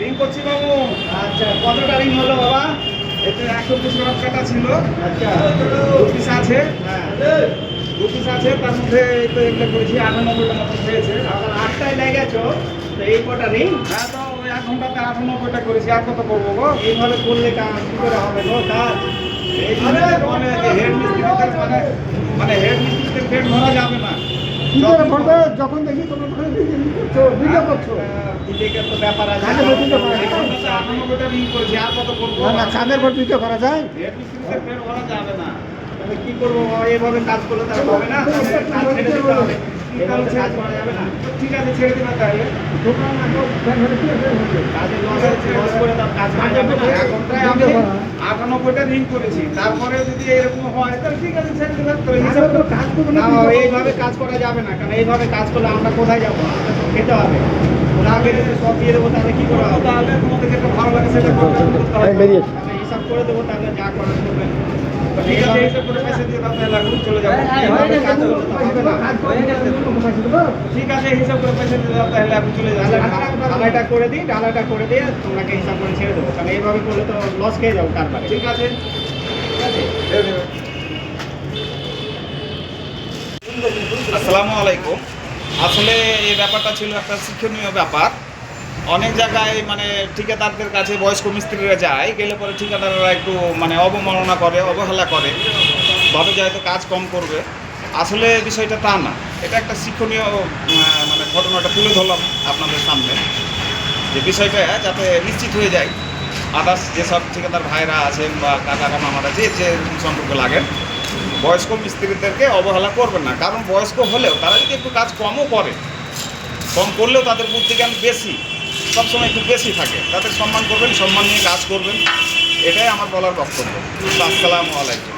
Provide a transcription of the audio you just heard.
Ring করছি বাবু। আচ্ছা কতটা রিং হলো বাবা? এতে একশো পিস কাটা ছিল। আচ্ছা। দু পিস আছে। হ্যাঁ। দু পিস আছে তার মধ্যে এই তো এগুলো করেছি আটানব্বইটা মতো হয়েছে। এখন আটটায় লেগেছো তো এই কটা রিং হ্যাঁ তো ওই এক ঘন্টাতে আটানব্বইটা করেছি। আর কত করব গো? এইভাবে করলে কাজ কি করে হবে গো কাজ? মানে হেড মিস্ত্রিদের মানে হেড মিস্ত্রিদের পেট ভরা যাবে না। যখন দেখি তোমরা ওখানে ভিডিও করছ ভিডিও তো ব্যাপার আছে কাজে বেতনটা পায়। এই ঘন্টাতে আটানব্বইটা রিং করেছি আর কত করব না না কাদের ভর ভিডিও করা যায়। কি করব এভাবে কাজ করলে তার হবে না। ঠিক আছে ছেড়ে তাহলে। আটানব্বইটা রিং করেছি। তারপরে যদি এরকম হয় তাহলে ঠিক আছে ছেড়ে দিবা তো হিসাব হিসাব তো কাজ করব না এইভাবে কাজ করা যাবে না। কারণ এইভাবে কাজ করলে আমরা কোথায় যাব? খেতে হবে। না সব দিয়ে দেবো তাহলে কি করে হবে? তাহলে তোমাদের যেটা ভালো লাগে সেটা হিসাব করে দেবো তাহলে যা করার করবেন ঠিক আছে হিসাব করে পয়সা তাহলে আমি চলে যাব করে দিই করে দিয়ে তোমাকে হিসাব করে ছেড়ে দেবো কারণ এইভাবে করলে তো লস খেয়ে যাব কারবারে ঠিক আছে আসসালামু আলাইকুম। আসলে এই ব্যাপারটা ছিল একটা শিক্ষণীয় ব্যাপার। অনেক জায়গায় মানে ঠিকাদারদের কাছে বয়স্ক মিস্ত্রিরা যায়, গেলে পরে ঠিকাদাররা একটু মানে অবমাননা করে, অবহেলা করে। ভাবে যে হয়তো কাজ কম করবে। আসলে বিষয়টা তা না। এটা একটা শিক্ষণীয় মানে ঘটনাটা তুলে ধরলাম আপনাদের সামনে। যে বিষয়টা যাতে নিশ্চিত হয়ে যায়। আদার্স যেসব ঠিকাদার ভাইরা আছেন বা কাকা মামারা যে যে সম্পর্কে লাগেন বয়স্ক মিস্ত্রিদেরকে অবহেলা করবেন না। কারণ বয়স্ক হলেও তারা যদি একটু কাজ কমও করে, কম করলেও তাদের বুদ্ধিজ্ঞান বেশি। সবসময় একটু বেশি থাকে। তাদের সম্মান করবেন, সম্মান নিয়ে কাজ করবেন। এটাই আমার বলার বক্তব্য। আসসালামু আলাইকুম।